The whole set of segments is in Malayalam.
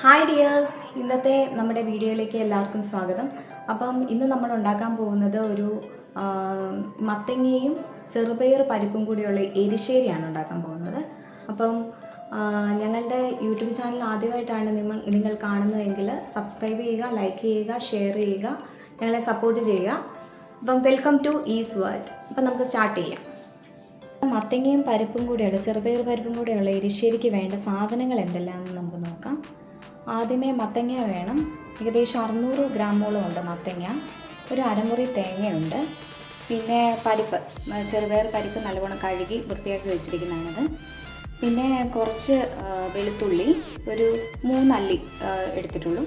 ഹായ് ഡിയേഴ്സ് ഇന്നത്തെ നമ്മുടെ വീഡിയോയിലേക്ക് എല്ലാവർക്കും സ്വാഗതം. അപ്പം ഇന്ന് നമ്മൾ ഉണ്ടാക്കാൻ പോകുന്നത് ഒരു മത്തങ്ങയും ചെറുപയർ പരിപ്പും കൂടിയുള്ള എരിശ്ശേരിയാണ് ഉണ്ടാക്കാൻ പോകുന്നത്. അപ്പം ഞങ്ങളുടെ യൂട്യൂബ് ചാനൽ ആദ്യമായിട്ടാണ് നിങ്ങൾ നിങ്ങൾ കാണുന്നതെങ്കിൽ സബ്സ്ക്രൈബ് ചെയ്യുക ലൈക്ക് ചെയ്യുക ഷെയർ ചെയ്യുക ഞങ്ങളെ സപ്പോർട്ട് ചെയ്യുക. അപ്പം വെൽക്കം ടു ഈസ് വേൾഡ് അപ്പം നമുക്ക് സ്റ്റാർട്ട് ചെയ്യാം. മത്തങ്ങയും പരിപ്പും കൂടെയുള്ള ചെറുപയർ പരിപ്പും കൂടെയുള്ള എരിശ്ശേരിക്ക് വേണ്ട സാധനങ്ങൾ എന്തെല്ലാമെന്ന് നമുക്ക് നോക്കാം. ആദ്യമേ മത്തങ്ങ വേണം. ഏകദേശം അറുന്നൂറ് ഗ്രാമോളം ഉണ്ട് മത്തങ്ങ. ഒരു അരമുറി തേങ്ങയുണ്ട്. പിന്നെ പരിപ്പ് ചെറുപയർ പരിപ്പ് നല്ലവണ്ണം കഴുകി വൃത്തിയാക്കി വെച്ചിരിക്കുന്നതാണത്. പിന്നെ കുറച്ച് വെളുത്തുള്ളി ഒരു മൂന്നല്ലി എടുത്തിട്ടുള്ളൂ.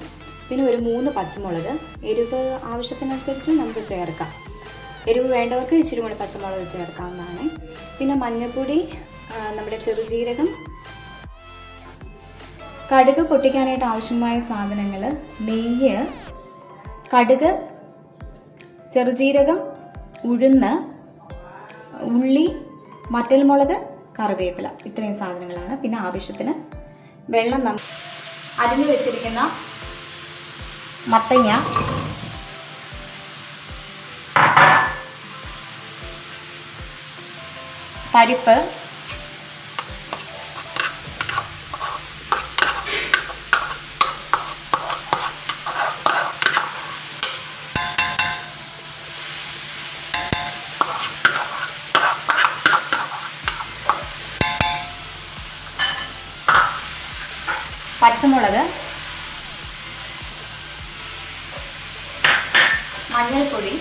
പിന്നെ ഒരു മൂന്ന് പച്ചമുളക് എരിവ് ആവശ്യത്തിനനുസരിച്ച് നമുക്ക് ചേർക്കാം. എരിവ് വേണ്ടവർക്ക് ഇച്ചിരി കൂടി പച്ചമുളക് ചേർക്കാവുന്നതാണ്. പിന്നെ മഞ്ഞൾപ്പൊടി നമ്മുടെ ചെറുജീരകം കടുക് പൊട്ടിക്കാനായിട്ട് ആവശ്യമായ സാധനങ്ങൾ നെയ്യ് കടുക് ചെറുജീരകം ഉഴുന്ന് ഉള്ളി വറ്റൽമുളക് കറിവേപ്പില. ഇത്രയും സാധനങ്ങളാണ്. പിന്നെ ആവശ്യത്തിന് വെള്ളം നമ്മൾ അരിഞ്ഞു വെച്ചിരിക്കുന്ന മത്തങ്ങ. പരിപ്പ്. പച്ചമുളക്. മഞ്ഞൾപ്പൊടി.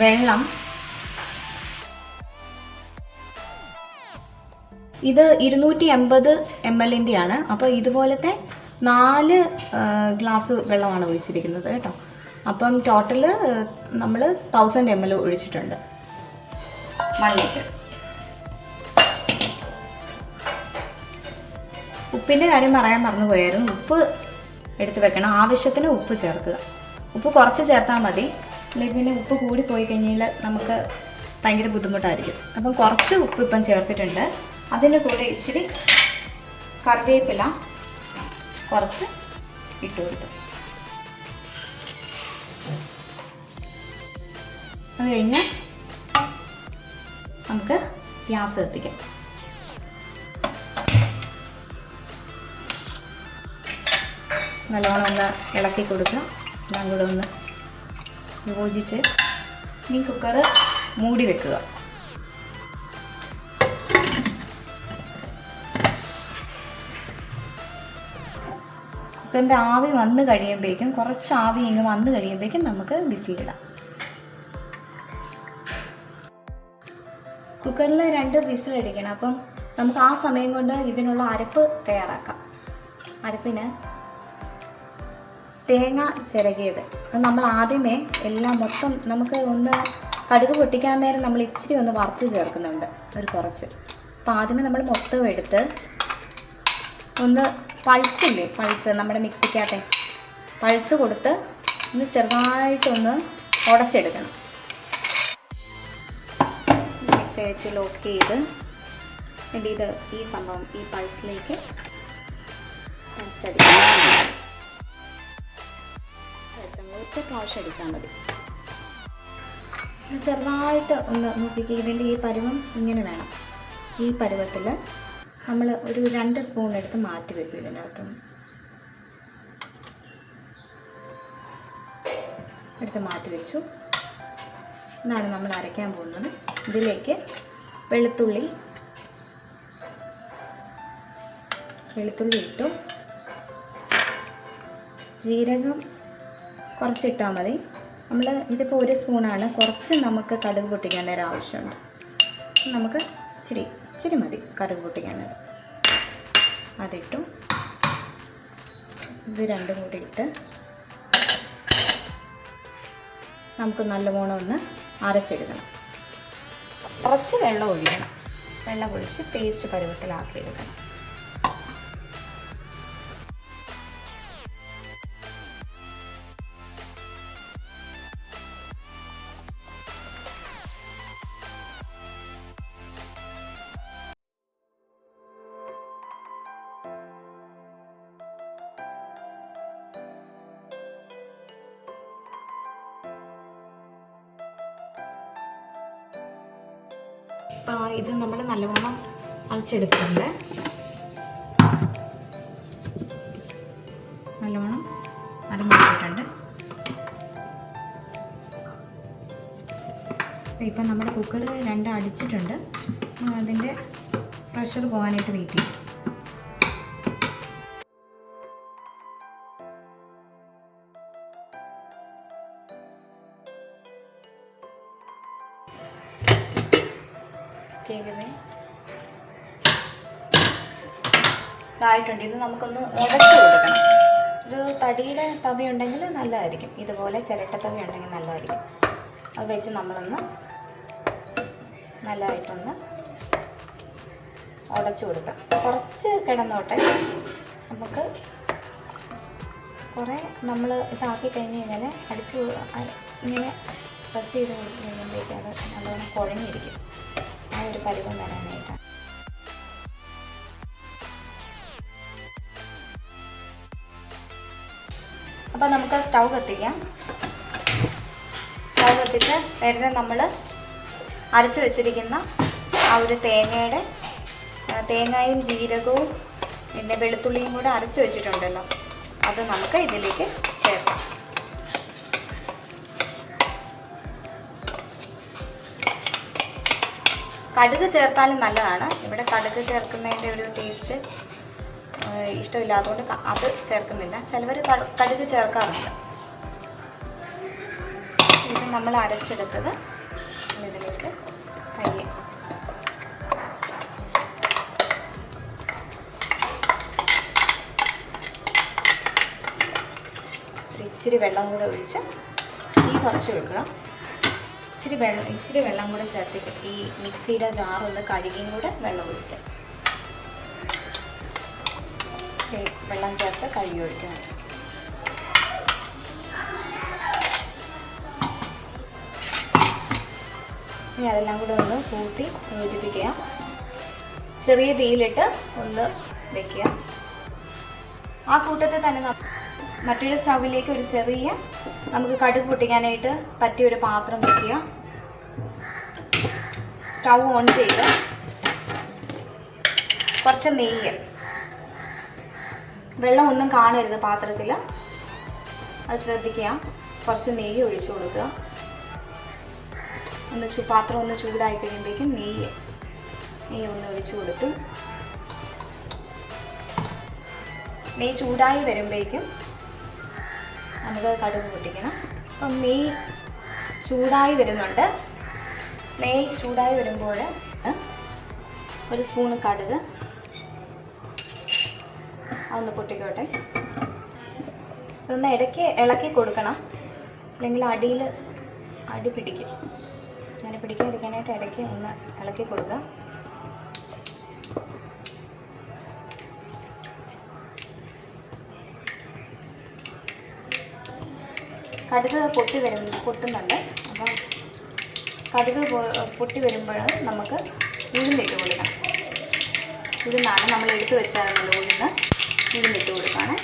വെള്ളം. ഇത് ഇരുന്നൂറ്റി എൺപത് എം എല്ലിന്റെ ആണ്. അപ്പോൾ ഇതുപോലത്തെ നാല് ഗ്ലാസ് വെള്ളമാണ് ഒഴിച്ചിരിക്കുന്നത് കേട്ടോ. അപ്പം ടോട്ടൽ നമ്മൾ തൗസൻഡ് എം എൽ ഒഴിച്ചിട്ടുണ്ട്. വൺ ലിറ്റർ ഉപ്പിന്റെ കാര്യം പറയാൻ മറന്നുപോയായിരുന്നു ഉപ്പ് എടുത്ത് വെക്കണം. ആവശ്യത്തിന് ഉപ്പ് ചേർക്കുക. ഉപ്പ് കുറച്ച് ചേർത്താൽ മതി. അല്ലെങ്കിൽ പിന്നെ ഉപ്പ് കൂടി പോയി കഴിഞ്ഞാൽ നമുക്ക് ഭയങ്കര ബുദ്ധിമുട്ടായിരിക്കും. അപ്പം കുറച്ച് ഉപ്പ് ഇപ്പം ചേർത്തിട്ടുണ്ട്. അതിന്റെ കൂടെ ഇച്ചിരി കറിവേപ്പില കുറച്ച് ഇട്ട് കൊടുത്തു. അത് കഴിഞ്ഞ് നമുക്ക് ഗ്യാസ് എത്തിക്കാം നല്ലോണം ഒന്ന് ഇളക്കി കൊടുക്കുക. എല്ലാം കൂടെ ഒന്ന് യോജിച്ച് ഇനി കുക്കർ മൂടി വെക്കുക. കുക്കറിന്റെ ആവി വന്ന് കഴിയുമ്പോഴേക്കും കുറച്ച് ആവി ഇങ്ങ് വന്ന് കഴിയുമ്പോഴേക്കും നമുക്ക് വിസിലിടാം കുക്കറിൽ രണ്ട് വിസിലടിക്കണം അപ്പം നമുക്ക് ആ സമയം കൊണ്ട് ഇതിനുള്ള അരപ്പ് തയ്യാറാക്കാം. അരപ്പിന് തേങ്ങ ചിരകിയത്. അത് നമ്മൾ ആദ്യമേ എല്ലാം മൊത്തം നമുക്ക് ഒന്ന് കടുക് പൊട്ടിക്കാൻ നേരം നമ്മൾ ഇച്ചിരി ഒന്ന് വറുത്ത് ചേർക്കുന്നുണ്ട് ഒരു കുറച്ച്. അപ്പോൾ ആദ്യമേ നമ്മൾ മൊത്തം എടുത്ത് ഒന്ന് പൾസ് ഇല്ലേ പൾസ് നമ്മുടെ മിക്സിക്കകത്തെ പൾസ് കൊടുത്ത് ഒന്ന് ചെറുതായിട്ടൊന്ന് ഉടച്ചെടുക്കണം. മിക്സി വെച്ച് ലോക്ക് ചെയ്ത് എന്റെ ഇത് ഈ സംഭവം ഈ പൾസിലേക്ക് പൾസ് ഒറ്റ പ്രാവശ്യം അടിച്ചാൽ മതി. ചെറുതായിട്ട് ഒന്ന് നോക്കിക്കുക ഇതിന്റെ ഈ പരുവം ഇങ്ങനെ വേണം. ഈ പരുവത്തിൽ നമ്മൾ ഒരു രണ്ട് സ്പൂൺ എടുത്ത് മാറ്റി വെക്കും ഇതിന്റെ അകത്തുനിന്ന് എടുത്ത് മാറ്റി വെച്ചു. ഇതാണ് നമ്മൾ അരയ്ക്കാൻ പോകുന്നത്. ഇതിലേക്ക് വെളുത്തുള്ളി വെളുത്തുള്ളി ഇട്ടു. ജീരകം കുറച്ചിട്ടാൽ മതി. നമ്മൾ ഇതിപ്പോൾ ഒരു സ്പൂണാണ്. കുറച്ച് നമുക്ക് കടുക് പൊട്ടിക്കേണ്ട ഒരു ആവശ്യമുണ്ട്. നമുക്ക് ഇച്ചിരി ഇച്ചിരി മതി കടുക് പൊട്ടിക്കേണ്ടത് അതിട്ടു. ഇത് രണ്ടും കൂടി ഇട്ട് നമുക്ക് നല്ലവണ്ണം ഒന്ന് അരച്ചെടുക്കണം. കുറച്ച് വെള്ളം ഒഴിക്കണം. വെള്ളം ഒഴിച്ച് പേസ്റ്റ് പരുവത്തിലാക്കിയെടുക്കണം. ഇത് നമ്മൾ നല്ലവണ്ണം അളച്ചെടുക്കുന്നുണ്ട് നല്ലവണ്ണം അരഞ്ഞെടുത്തിട്ടുണ്ട് ഇപ്പം നമ്മുടെ കുക്കർ രണ്ട് അടിച്ചിട്ടുണ്ട്. അതിന്റെ പ്രഷർ പോകാനായിട്ട് വെയിറ്റ് ചെയ്യും. കേൾക്കണേ ഇതായിട്ടുണ്ട്. ഇത് നമുക്കൊന്ന് ഉടച്ചു കൊടുക്കണം. ഒരു തടിയുടെ തവി ഉണ്ടെങ്കിൽ നല്ലതായിരിക്കും. ഇതുപോലെ ചിരട്ട തവി ഉണ്ടെങ്കിൽ നല്ലതായിരിക്കും. അത് വെച്ച് നമ്മളൊന്ന് നല്ലതായിട്ടൊന്ന് ഉടച്ചു കൊടുക്കാം. കുറച്ച് കിടന്നോട്ടെ. നമുക്ക് കുറേ നമ്മൾ ഇതാക്കി കഴിഞ്ഞ് ഇങ്ങനെ അടിച്ചു ഇങ്ങനെ പ്രസ് ചെയ്ത് കൊടുത്ത് കഴിയുമ്പോഴേക്കും അത് നല്ലോണം കുഴഞ്ഞിരിക്കും. ആ ഒരു പരുവം വരാനായിട്ടാണ് അപ്പോൾ നമുക്ക് സ്റ്റൗ കത്തിക്കാം. സ്റ്റൗ കത്തിച്ച് നേരത്തെ നമ്മൾ അരച്ച് വെച്ചിരിക്കുന്ന ആ ഒരു തേങ്ങയുടെ തേങ്ങയും ജീരകവും പിന്നെ വെളുത്തുള്ളിയും കൂടെ അരച്ച് വെച്ചിട്ടുണ്ടല്ലോ. അത് നമുക്ക് ഇതിലേക്ക് ചേർക്കാം. കടുക് ചേർത്താലും നല്ലതാണ്. ഇവിടെ കടുക് ചേർക്കുന്നതിന്റെ ഒരു ടേസ്റ്റ് ഇഷ്ടമില്ലാത്തതുകൊണ്ട് അത് ചേർക്കുന്നില്ല. ചിലവർ കടുക് ചേർക്കാറുണ്ട്. ഇത് നമ്മൾ അരച്ചെടുത്തത് ഇതിലേക്ക് പയ്യെ ഇച്ചിരി വെള്ളം കൂടെ ഒഴിച്ച് തീ കുറച്ച് വെക്കുക ഇച്ചിരി വെള്ളം ഇച്ചിരി വെള്ളം കൂടെ ചേർത്തിട്ട് ഈ മിക്സിയുടെ ജാറൊന്ന് കഴുകിയും കൂടെ വെള്ളം ഒഴിക്കുക. ഈ വെള്ളം ചേർത്ത് കഴുകി ഒഴിക്കണം ഇനി അതെല്ലാം കൂടെ ഒന്ന് കൂട്ടി യോജിപ്പിക്കുക. ചെറിയ തീയിലിട്ട് ഒന്ന് വെക്കുക. ആ കൂട്ടത്തിൽ തന്നെ മറ്റൊരു സ്റ്റൗവിലേക്ക് ഒരു ചെറിയ നമുക്ക് കടുക് പൊട്ടിക്കാനായിട്ട് പറ്റിയ ഒരു പാത്രം വെക്കുക. സ്റ്റൗ ഓൺ ചെയ്ത് കുറച്ച് നെയ്യ്. വെള്ളം ഒന്നും കാണരുത് പാത്രത്തിൽ അത് ശ്രദ്ധിക്കുക. കുറച്ച് നെയ്യ് ഒഴിച്ചു കൊടുക്കുക. ഒന്ന് ചൂ പാത്രം ഒന്ന് ചൂടായി കഴിയുമ്പോഴേക്കും നെയ്യ് നെയ്യ് ഒന്ന് ഒഴിച്ചു കൊടുത്തു. നെയ്യ് ചൂടായി വരുമ്പോഴേക്കും നമുക്ക് കടുക് പൊട്ടിക്കണം. അപ്പം നെയ് ചൂടായി വരുന്നുണ്ട്. നെയ് ചൂടായി വരുമ്പോൾ ഒരു സ്പൂൺ കടുക് അതൊന്ന് പൊട്ടിക്കോട്ടെ. ഇതൊന്ന് ഇടയ്ക്ക് ഇളക്കി കൊടുക്കണം. അല്ലെങ്കിൽ അടിയിൽ അടി പിടിക്കും. അങ്ങനെ പിടിക്കാതിരിക്കാനായിട്ട് ഇടയ്ക്ക് ഒന്ന് ഇളക്കി കൊടുക്കുക കടുക് പൊട്ടി വരും പൊട്ടുന്നുണ്ട്. അപ്പം കടുക് പൊട്ടി വരുമ്പോൾ നമുക്ക് ഉഴുന്നിട്ട് കൊടുക്കണം. ഉഴുന്നാണ് നമ്മൾ എടുത്തു വെച്ചാൽ ഉഴുന്ന് ഉഴുന്നിട്ട് കൊടുക്കുകയാണ്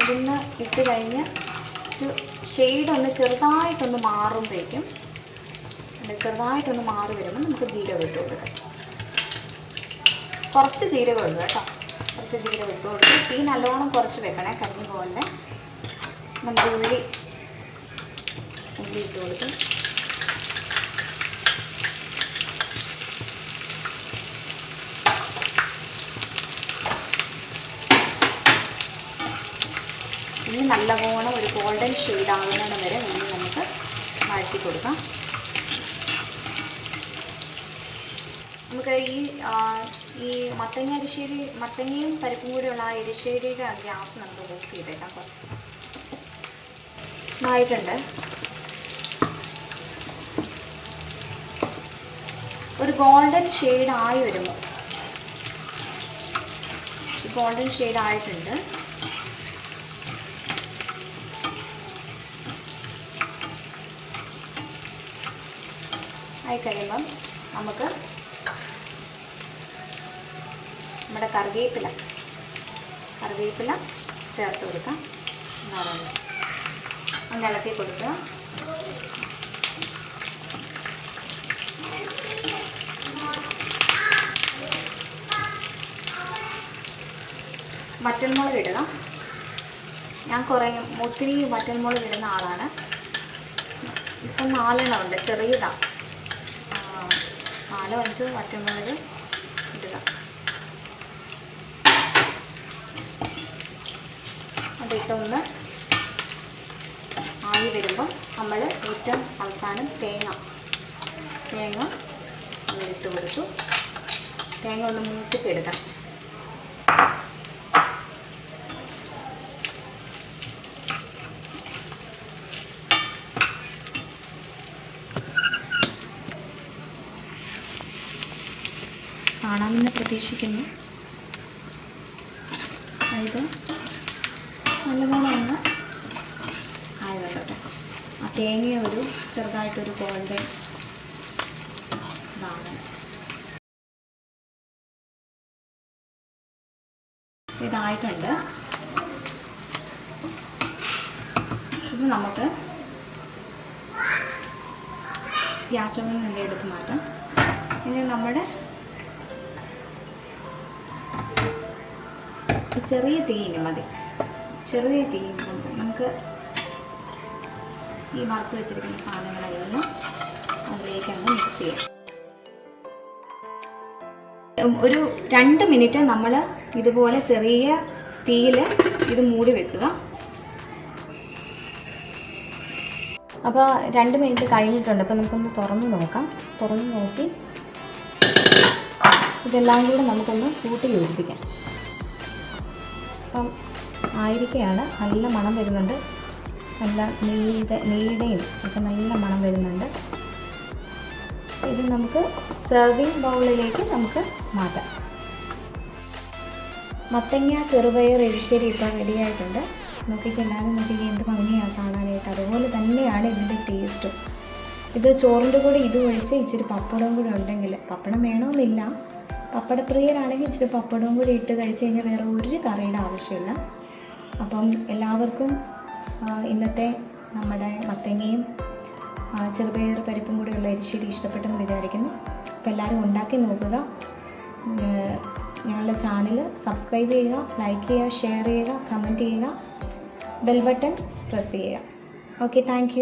ഉഴുന്ന് ഇട്ട് കഴിഞ്ഞ് ഒരു ഷെയ്ഡൊന്ന് ചെറുതായിട്ടൊന്ന് മാറുമ്പോഴേക്കും ചെറുതായിട്ടൊന്ന് മാറി വരുമ്പോൾ നമുക്ക് ജീരകം ഇട്ട് കൊടുക്കാം. കുറച്ച് ജീരകം ഉള്ളു കേട്ടോ. കുറച്ച് ജീരകം ഇട്ട് കൊടുക്കും തീ നല്ലോണം കുറച്ച് വെക്കണേ. കരിഞ്ഞു പോലെ നമുക്ക് ഉള്ളി ഉള്ളി ഇട്ട് കൊടുക്കും ഇനി നല്ലവണ്ണം ഒരു ഗോൾഡൻ ഷെയ്ഡ് ആകുന്നതിന് വരെ ഉള്ളി നമുക്ക് വഴറ്റി കൊടുക്കാം. നമുക്ക് ഈ ആ, ഈ മത്തങ്ങ എരിശ്ശേരി മത്തങ്ങയും പരിപ്പും കൂടെയുള്ള ആ എരിശ്ശേരിയുടെ ഗ്യാസ് നമുക്ക് ഓഫ് ചെയ്തേക്കാം കുറച്ച്. ഇതായിട്ടുണ്ട്. ഒരു ഗോൾഡൻ ഷെയ്ഡ് ആയി വരുമ്പോൾ ഗോൾഡൻ ഷെയ്ഡ് ആയിട്ടുണ്ട്. ആയി കഴിയുമ്പം നമുക്ക് നമ്മുടെ കറിവേപ്പില. കറിവേപ്പില ചേർത്ത് കൊടുക്കാം. ഒന്ന് ഇളക്കി കൊടുക്കുക. വറ്റൽമുളക് ഇടുക. ഞാൻ കുറേ ഒത്തിരി വറ്റൽമുളക് ഇടുന്ന ആളാണ്. ഇപ്പം നാലെണ്ണം ഉണ്ട് ചെറിയതാണ് നാലോ അഞ്ചോ വറ്റൽമുളക് ഇടുക. അതിട്ടൊന്ന് ആയി വരുമ്പോൾ നമ്മൾ ഏറ്റവും അവസാനം തേങ്ങ തേങ്ങ ഇട്ട് കൊടുത്തു. തേങ്ങ ഒന്ന് മൂപ്പിച്ചെടുക്കാം. കാണാമെന്ന് പ്രതീക്ഷിക്കുന്നു. ഇത് നല്ലപോലെ ഒന്ന് ആയതുണ്ട് കേട്ടോ ആ തേങ്ങ ഒരു ചെറുതായിട്ടൊരു ഗോൾഡൻ ഇതായിട്ടുണ്ട്. ഇത് നമുക്ക് ഗ്യാസ് ഓവൻ നിന്ന് എടുത്ത് മാറ്റാം. ഇനി നമ്മുടെ ചെറിയ തീയിന് മതി. ചെറിയ തീ നമുക്ക് ഈ വറുത്ത് വെച്ചിരിക്കുന്ന സാധനങ്ങളെല്ലാം അതിലേക്ക് അങ്ങ് മിക്സ് ചെയ്യാം ഒരു രണ്ട് മിനിറ്റ് നമ്മൾ ഇതുപോലെ ചെറിയ തീയിൽ ഇത് മൂടി വെക്കുക. അപ്പോൾ രണ്ട് മിനിറ്റ് കഴിഞ്ഞിട്ടുണ്ട്. അപ്പോൾ നമുക്കൊന്ന് തുറന്ന് നോക്കാം. തുറന്ന് നോക്കി ഇതെല്ലാം കൂടെ നമുക്കൊന്ന് കൂട്ടി യോജിപ്പിക്കാം. അപ്പം ആയിരിക്കയാണ് നല്ല മണം വരുന്നുണ്ട്. നല്ല നെയ്യുടെ നെയ്യുടെയും ഒക്കെ നല്ല മണം വരുന്നുണ്ട്. ഇത് നമുക്ക് സെർവിങ് ബൗളിലേക്ക് നമുക്ക് മാറ്റാം. മത്തങ്ങ ചെറുപയർ എരിശ്ശേരി ഇപ്പോൾ റെഡി ആയിട്ടുണ്ട്. നോക്കിയിട്ട് എല്ലാവരും നോക്കിയിട്ട് എന്ത് ഭംഗിയാണ് കാണാനായിട്ട്. അതുപോലെ തന്നെയാണ് ഇതിന്റെ ടേസ്റ്റും ഇത് ചോറിന്റെ കൂടെ ഇത് ഒഴിച്ച് ഇച്ചിരി പപ്പടവും കൂടെ ഉണ്ടെങ്കിൽ പപ്പടം വേണമെന്നില്ല. പപ്പടപ്രിയരാണെങ്കിൽ ഇച്ചിരി പപ്പടവും കൂടി ഇട്ട് കഴിച്ച് കഴിഞ്ഞാൽ വേറെ ഒരു കറിയുടെ ആവശ്യമില്ല. അപ്പം എല്ലാവർക്കും ഇന്നത്തെ നമ്മുടെ മത്തങ്ങയും ചെറുപയർ പരിപ്പും കൂടിയുള്ള എരിശ്ശേരി ഇഷ്ടപ്പെട്ടെന്ന് വിചാരിക്കുന്നു. അപ്പോൾ എല്ലാവരും ഉണ്ടാക്കി നോക്കുക. ഞങ്ങളുടെ ചാനൽ സബ്സ്ക്രൈബ് ചെയ്യുക ലൈക്ക് ചെയ്യുക ഷെയർ ചെയ്യുക കമന്റ് ചെയ്യുക ബെൽ ബട്ടൺ പ്രസ് ചെയ്യുക. Okay thank